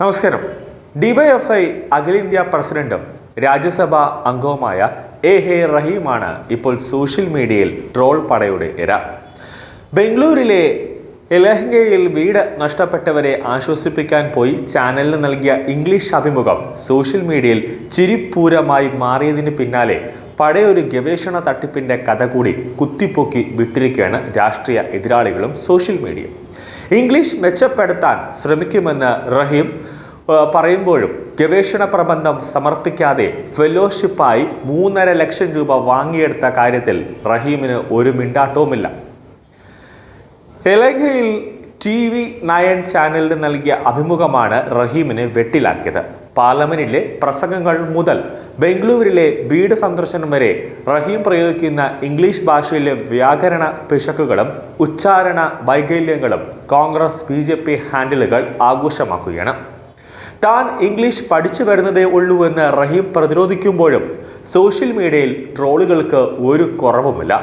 നമസ്കാരം. ഡിവൈഎഫ്ഐ അഖിലേന്ത്യാ പ്രസിഡന്റും രാജ്യസഭാ അംഗവുമായ എ ഹെ റഹീമാണ് ഇപ്പോൾ സോഷ്യൽ മീഡിയയിൽ ട്രോൾ പടയുടെ ഇര ബംഗളൂരിലെ ലഹങ്കയിൽ വീട് നഷ്ടപ്പെട്ടവരെ ആശ്വസിപ്പിക്കാൻ പോയി ചാനലിന് നൽകിയ ഇംഗ്ലീഷ് അഭിമുഖം സോഷ്യൽ മീഡിയയിൽ ചിരിപ്പൂരമായി മാറിയതിന് പിന്നാലെ പഴയൊരു ഗവേഷണ തട്ടിപ്പിന്റെ കഥ കൂടി കുത്തിപ്പൊക്കി വിട്ടിരിക്കുകയാണ് രാഷ്ട്രീയ എതിരാളികളും സോഷ്യൽ മീഡിയയും. ഇംഗ്ലീഷ് മെച്ചപ്പെടുത്താൻ ശ്രമിക്കുമെന്ന് റഹീം പറയുമ്പോഴും ഗവേഷണ പ്രബന്ധം സമർപ്പിക്കാതെ ഫെലോഷിപ്പായി മൂന്നര ലക്ഷം രൂപ വാങ്ങിയെടുത്ത കാര്യത്തിൽ റഹീമിന് ഒരു മിണ്ടാട്ടവുമില്ല. എലങ്കയിൽ ടി വി നയൻ ചാനലിന് നൽകിയ അഭിമുഖമാണ് റഹീമിനെ വെട്ടിലാക്കിയത്. പാർലമെന്റിലെ പ്രസംഗങ്ങൾ മുതൽ ബംഗളൂരിലെ വീട് സന്ദർശനം വരെ റഹീം പ്രയോഗിക്കുന്ന ഇംഗ്ലീഷ് ഭാഷയിലെ വ്യാകരണ പിശക്കുകളും ഉച്ചാരണ വൈകല്യങ്ങളും കോൺഗ്രസ് ബി ഹാൻഡിലുകൾ ആഘോഷമാക്കുകയാണ്. താൻ ഇംഗ്ലീഷ് പഠിച്ചു വരുന്നതേ ഉള്ളൂ എന്ന് റഹീം പ്രതിരോധിക്കുമ്പോഴും സോഷ്യൽ മീഡിയയിൽ ട്രോളുകൾക്ക് ഒരു കുറവുമില്ല.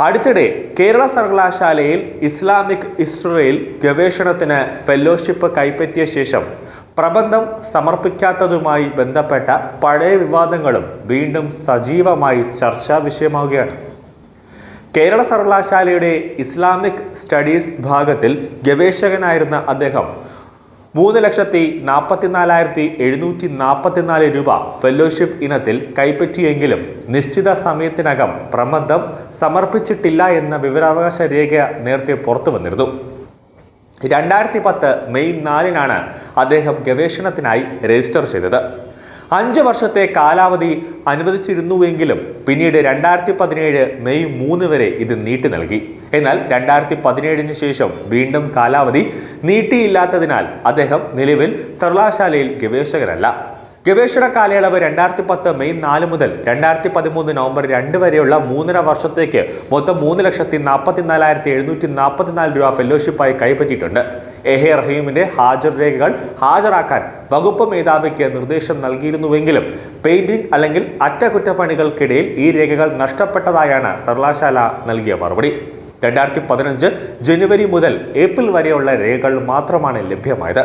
അടുത്തിടെ കേരള സർവകലാശാലയിൽ ഇസ്ലാമിക് ഹിസ്റ്ററിയിൽ ഗവേഷണത്തിന് ഫെലോഷിപ്പ് കൈപ്പറ്റിയ ശേഷം പ്രബന്ധം സമർപ്പിക്കാത്തതുമായി ബന്ധപ്പെട്ട പഴയ വിവാദങ്ങളും വീണ്ടും സജീവമായി ചർച്ചാ വിഷയമാവുകയാണ്. കേരള സർവകലാശാലയുടെ ഇസ്ലാമിക് സ്റ്റഡീസ് ഭാഗത്തിൽ ഗവേഷകനായിരുന്ന അദ്ദേഹം മൂന്ന് ലക്ഷത്തി നാൽപ്പത്തിനാലായിരത്തി എഴുന്നൂറ്റി നാൽപ്പത്തിനാല് രൂപ ഫെലോഷിപ്പ് ഇനത്തിൽ കൈപ്പറ്റിയെങ്കിലും നിശ്ചിത സമയത്തിനകം പ്രബന്ധം സമർപ്പിച്ചിട്ടില്ല എന്ന വിവരാവകാശ രേഖ നേരത്തെ പുറത്തു വന്നിരുന്നു. രണ്ടായിരത്തി പത്ത് മെയ് നാലിനാണ് അദ്ദേഹം ഗവേഷണത്തിനായി രജിസ്റ്റർ ചെയ്തത്. അഞ്ച് വർഷത്തെ കാലാവധി അനുവദിച്ചിരുന്നുവെങ്കിലും പിന്നീട് രണ്ടായിരത്തി പതിനേഴ് മെയ് മൂന്ന് വരെ ഇത് നീട്ടി നൽകി. എന്നാൽ രണ്ടായിരത്തി പതിനേഴിന് ശേഷം വീണ്ടും കാലാവധി നീട്ടിയില്ലാത്തതിനാൽ അദ്ദേഹം നിലവിൽ സർവകലാശാലയിൽ ഗവേഷകരല്ല. ഗവേഷണ കാലയളവ് രണ്ടായിരത്തി പത്ത് മെയ് നാല് മുതൽ രണ്ടായിരത്തി പതിമൂന്ന് നവംബർ രണ്ട് വരെയുള്ള മൂന്നര വർഷത്തേക്ക് മൊത്തം മൂന്ന് ലക്ഷത്തി നാൽപ്പത്തിനാലായിരത്തി എഴുന്നൂറ്റി നാൽപ്പത്തിനാല് രൂപ ഫെലോഷിപ്പായി കൈപ്പറ്റിയിട്ടുണ്ട്. എഹെ റഹീമിന്റെ ഹാജർ രേഖകൾ ഹാജരാക്കാൻ വകുപ്പ് മേധാവിക്ക് നിർദ്ദേശം നൽകിയിരുന്നുവെങ്കിലും പെയിന്റിംഗ് അല്ലെങ്കിൽ അറ്റകുറ്റപ്പണികൾക്കിടയിൽ ഈ രേഖകൾ നഷ്ടപ്പെട്ടതായാണ് സർവകലാശാല നൽകിയ മറുപടി. രണ്ടായിരത്തി പതിനഞ്ച് ജനുവരി മുതൽ ഏപ്രിൽ വരെയുള്ള രേഖകൾ മാത്രമാണ് ലഭ്യമായത്.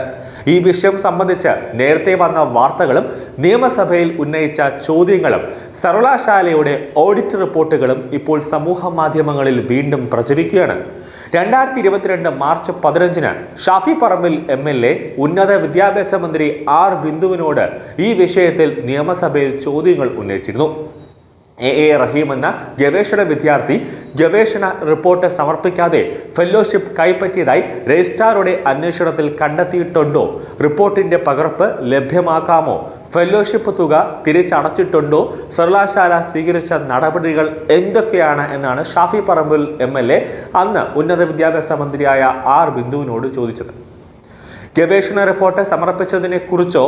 ഈ വിഷയം സംബന്ധിച്ച് നേരത്തെ വന്ന വാർത്തകളും നിയമസഭയിൽ ഉന്നയിച്ച ചോദ്യങ്ങളും സർവകലാശാലയുടെ ഓഡിറ്റ് റിപ്പോർട്ടുകളും ഇപ്പോൾ സമൂഹ മാധ്യമങ്ങളിൽ വീണ്ടും പ്രചരിക്കുകയാണ്. രണ്ടായിരത്തി ഇരുപത്തിരണ്ട് മാർച്ച് പതിനഞ്ചിന് Shafi Parambil M L A ഉന്നത വിദ്യാഭ്യാസ മന്ത്രി ആർ ബിന്ദുവിനോട് ഈ വിഷയത്തിൽ നിയമസഭയിൽ ചോദ്യങ്ങൾ ഉന്നയിച്ചിരുന്നു. എ എ റഹീം എന്ന ഗവേഷണ വിദ്യാർത്ഥി ഗവേഷണ റിപ്പോർട്ട് സമർപ്പിക്കാതെ ഫെല്ലോഷിപ്പ് കൈപ്പറ്റിയതായി രജിസ്ട്രാറുടെ അന്വേഷണത്തിൽ കണ്ടെത്തിയിട്ടുണ്ടോ? റിപ്പോർട്ടിന്റെ പകർപ്പ് ലഭ്യമാക്കാമോ? ഫെല്ലോഷിപ്പ് തുക തിരിച്ചടച്ചിട്ടുണ്ടോ? സർവകലാശാല സ്വീകരിച്ച നടപടികൾ എന്തൊക്കെയാണ് എന്നാണ് Shafi Parambil M L A അന്ന് ഉന്നത വിദ്യാഭ്യാസ മന്ത്രിയായ ആർ ബിന്ദുവിനോട് ചോദിച്ചത്. ഗവേഷണ റിപ്പോർട്ട് സമർപ്പിച്ചതിനെ കുറിച്ചോ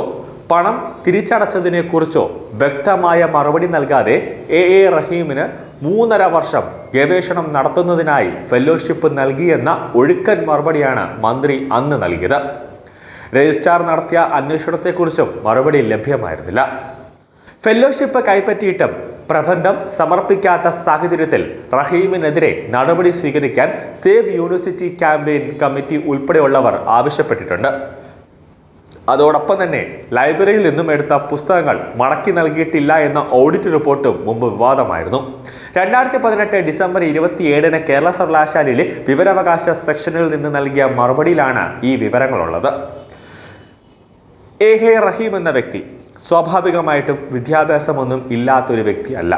പണം തിരിച്ചടച്ചതിനെക്കുറിച്ചോ വ്യക്തമായ മറുപടി നൽകാതെ എ എ റഹീമിന് മൂന്നര വർഷം ഗവേഷണം നടത്തുന്നതിനായി ഫെലോഷിപ്പ് നൽകിയെന്ന ഒഴുക്കൻ മറുപടിയാണ് മന്ത്രി അന്ന് നൽകിയത്. രജിസ്ട്രാർ നടത്തിയ അന്വേഷണത്തെക്കുറിച്ചും മറുപടി ലഭ്യമായിരുന്നില്ല. ഫെലോഷിപ്പ് കൈപ്പറ്റിയിട്ടും പ്രബന്ധം സമർപ്പിക്കാത്ത സാഹചര്യത്തിൽ റഹീമിനെതിരെ നടപടി സ്വീകരിക്കാൻ സേവ് യൂണിവേഴ്സിറ്റി ക്യാമ്പയിൻ കമ്മിറ്റി ഉൾപ്പെടെയുള്ളവർ ആവശ്യപ്പെട്ടിട്ടുണ്ട്. അതോടൊപ്പം തന്നെ ലൈബ്രറിയിൽ നിന്നും എടുത്ത പുസ്തകങ്ങൾ മടക്കി നൽകിയിട്ടില്ല എന്ന ഓഡിറ്റ് റിപ്പോർട്ടും മുമ്പ് വിവാദമായിരുന്നു. രണ്ടായിരത്തി പതിനെട്ട് ഡിസംബർ ഇരുപത്തിയേഴിന് കേരള സർവകലാശാലയിലെ വിവരാവകാശ സെക്ഷനിൽ നിന്ന് നൽകിയ മറുപടിയിലാണ് ഈ വിവരങ്ങളുള്ളത്. എ ഹെ റഹീം എന്ന വ്യക്തി സ്വാഭാവികമായിട്ടും വിദ്യാഭ്യാസമൊന്നും ഇല്ലാത്തൊരു വ്യക്തിയല്ല.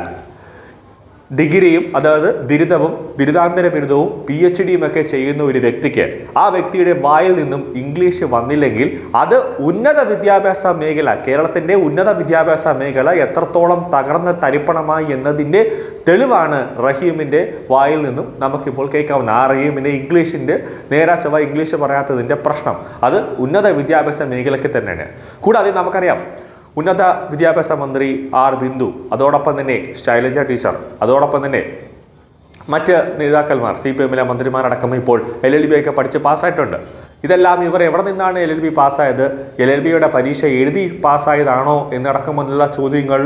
ഡിഗ്രിയും അതായത് ബിരുദവും ബിരുദാന്തര ബിരുദവും പി എച്ച് ഡിയും ഒക്കെ ചെയ്യുന്ന ഒരു വ്യക്തിക്ക് ആ വ്യക്തിയുടെ വായിൽ നിന്നും ഇംഗ്ലീഷ് വന്നില്ലെങ്കിൽ അത് ഉന്നത വിദ്യാഭ്യാസ മേഖല കേരളത്തിന്റെ ഉന്നത വിദ്യാഭ്യാസ മേഖല എത്രത്തോളം തകർന്ന് തരിപ്പണമായി എന്നതിന്റെ തെളിവാണ് റഹീമിന്റെ വായിൽ നിന്നും നമുക്കിപ്പോൾ കേൾക്കാവുന്ന ആ റഹീമിന്റെ ഇംഗ്ലീഷിന്റെ നേരാ ചൊവ്വ ഇംഗ്ലീഷ് പറയാത്തതിന്റെ പ്രശ്നം അത് ഉന്നത വിദ്യാഭ്യാസ മേഖലയ്ക്ക് തന്നെയാണ്. കൂടാതെ നമുക്കറിയാം ഉന്നത വിദ്യാഭ്യാസ മന്ത്രി ആർ ബിന്ദു അതോടൊപ്പം തന്നെ ശൈലജ ടീച്ചർ അതോടൊപ്പം തന്നെ മറ്റ് നേതാക്കന്മാർ സി പി എമ്മിലെ മന്ത്രിമാരടക്കം ഇപ്പോൾ എൽ എൽ ബി ഒക്കെ പഠിച്ച് പാസ്സായിട്ടുണ്ട്. ഇതെല്ലാം ഇവർ എവിടെ നിന്നാണ് എൽ എൽ ബി പാസ്സായത്? എൽ എൽ ബിയുടെ പരീക്ഷ എഴുതി പാസ്സായതാണോ എന്നടക്കമുള്ള ചോദ്യങ്ങൾ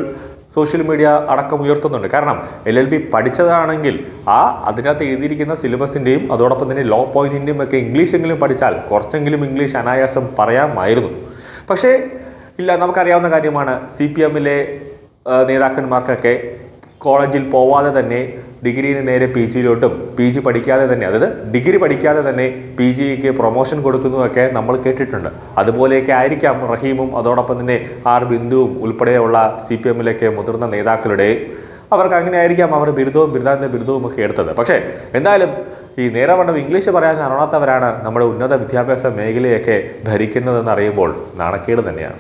സോഷ്യൽ മീഡിയ അടക്കം ഉയർത്തുന്നുണ്ട്. കാരണം എൽ എൽ ബി പഠിച്ചതാണെങ്കിൽ ആ അതിനകത്ത് എഴുതിയിരിക്കുന്ന സിലബസിന്റെയും അതോടൊപ്പം തന്നെ ലോ പോയിന്റിന്റെയും ഒക്കെ ഇംഗ്ലീഷെങ്കിലും പഠിച്ചാൽ കുറച്ചെങ്കിലും ഇംഗ്ലീഷ് അനായാസം പറയാമായിരുന്നു. പക്ഷേ ഇല്ല നമുക്കറിയാവുന്ന കാര്യമാണ്. സി പി എമ്മിലെ നേതാക്കന്മാർക്കൊക്കെ കോളേജിൽ പോവാതെ തന്നെ ഡിഗ്രിന് നേരെ പി ജിയിലോട്ടും പി ജി പഠിക്കാതെ തന്നെ അതായത് ഡിഗ്രി പഠിക്കാതെ തന്നെ പി ജിക്ക് പ്രൊമോഷൻ കൊടുക്കുന്നതൊക്കെ നമ്മൾ കേട്ടിട്ടുണ്ട്. അതുപോലെയൊക്കെ ആയിരിക്കാം റഹീമും അതോടൊപ്പം തന്നെ ആർ ബിന്ദുവും ഉൾപ്പെടെയുള്ള സി പി എമ്മിലൊക്കെ മുതിർന്ന നേതാക്കളുടെ അവർക്ക് അങ്ങനെ ആയിരിക്കാം അവർ ബിരുദവും ബിരുദാന്ത ബിരുദവും ഒക്കെ എടുത്തത്. പക്ഷേ എന്തായാലും ഈ നേരവണ്ണം ഇംഗ്ലീഷ് പറയാൻ അറിയാത്തവരാണ് നമ്മുടെ ഉന്നത വിദ്യാഭ്യാസ മേഖലയൊക്കെ ഭരിക്കുന്നതെന്ന് അറിയുമ്പോൾ നാണക്കേട് തന്നെയാണ്.